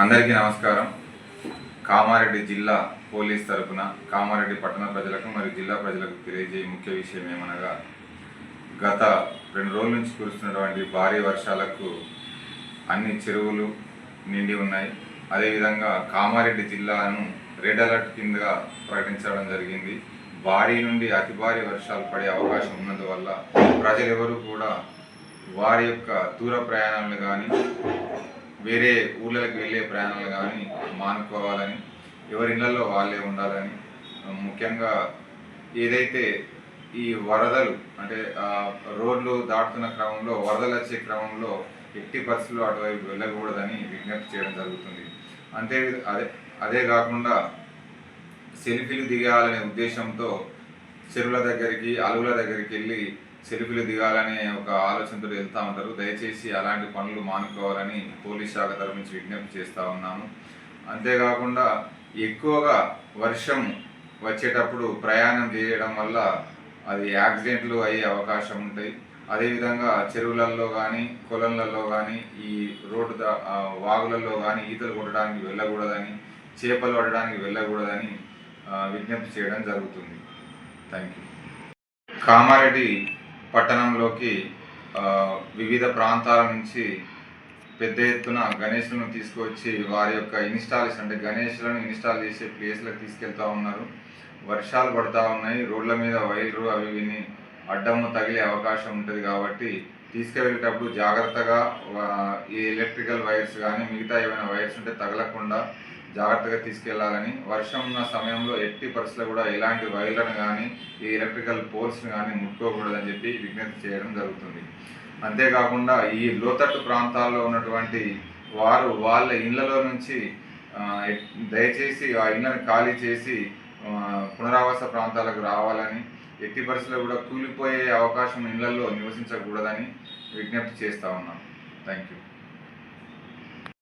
అందరికీ నమస్కారం. కామారెడ్డి జిల్లా పోలీస్ తరపున కామారెడ్డి పట్టణ ప్రజలకు మరియు జిల్లా ప్రజలకు తెలియజేయ ముఖ్య విషయం ఏమనగా గత రెండు రోజుల నుంచి కురుస్తున్నటువంటి భారీ వర్షాలకు అన్ని చెరువులు నిండి ఉన్నాయి. అదేవిధంగా కామారెడ్డి జిల్లాను రెడ్ అలర్ట్ కిందగా ప్రకటించడం జరిగింది. భారీ నుండి అతి భారీ వర్షాలు పడే అవకాశం ఉన్నందువల్ల ప్రజలెవరూ కూడా వారి యొక్క దూర ప్రయాణాలను కానీ వేరే ఊళ్ళకి వెళ్ళే ప్రయాణాలు కానీ మానుకోవాలని ఎవరి ఇళ్ళలో వాళ్ళే ఉండాలని ముఖ్యంగా ఏదైతే ఈ వరదలు అంటే రోడ్లు దాటుతున్న క్రమంలో వరదలు వచ్చే క్రమంలో ఎట్టి పరిస్థితులు అటువైపు వెళ్ళకూడదని విజ్ఞప్తి చేయడం జరుగుతుంది. అంతే అదే అదే కాకుండా సెల్ఫీలు దిగాలనే ఉద్దేశంతో చెరువుల దగ్గరికి అలుగుల దగ్గరికి వెళ్ళి సెల్ఫీలు దిగాలనే ఒక ఆలోచనతో వెళ్తూ ఉంటారు. దయచేసి అలాంటి పనులు మానుకోవాలని పోలీస్ శాఖ తరఫు నుంచి విజ్ఞప్తి చేస్తూ ఉన్నాము. అంతేకాకుండా ఎక్కువగా వర్షం వచ్చేటప్పుడు ప్రయాణం చేయడం వల్ల అది యాక్సిడెంట్లు అయ్యే అవకాశం ఉంటాయి. అదేవిధంగా చెరువులలో కానీ కొలంలలో కానీ ఈ రోడ్డు దా వాగులలో కానీ ఈతలు కొట్టడానికి వెళ్ళకూడదని చేపలు పడడానికి వెళ్ళకూడదని విజ్ఞప్తి చేయడం జరుగుతుంది. థ్యాంక్ యూ కామారెడ్డి పట్టణంలోకి వివిధ ప్రాంతాల నుంచి పెద్ద ఎత్తున గణేష్లను తీసుకువచ్చి వారి యొక్క ఇన్స్టాలేషన్ అంటే గణేష్లను ఇన్స్టాల్ చేసే ప్లేస్లకు తీసుకెళ్తా ఉన్నారు. వర్షాలు పడతా ఉన్నాయి. రోడ్ల మీద వైర్లు అవి విని అడ్డము తగిలే అవకాశం ఉంటుంది కాబట్టి తీసుకెళ్ళేటప్పుడు జాగ్రత్తగా ఈ ఎలక్ట్రికల్ వైర్స్ కానీ మిగతా ఏమైనా వైర్స్ ఉంటే తగలకుండా జాగ్రత్తగా తీసుకెళ్ళాలని వర్షం ఉన్న సమయంలో ఎట్టి పరిస్థితుల్లో కూడా ఎలాంటి వైర్లను కానీ ఈ ఎలక్ట్రికల్ పోల్స్ని కానీ ముట్టుకోకూడదని చెప్పి విజ్ఞప్తి చేయడం జరుగుతుంది. అంతేకాకుండా ఈ లోతట్టు ప్రాంతాల్లో ఉన్నటువంటి వారు వాళ్ళ ఇళ్ళలో నుంచి దయచేసి ఆ ఇళ్ళను ఖాళీ చేసి పునరావాస ప్రాంతాలకు రావాలని ఎట్టి పరిస్థితుల్లో కూడా కూలిపోయే అవకాశం ఇళ్ళలో నివసించకూడదని విజ్ఞప్తి చేస్తా ఉన్నాం. Thank you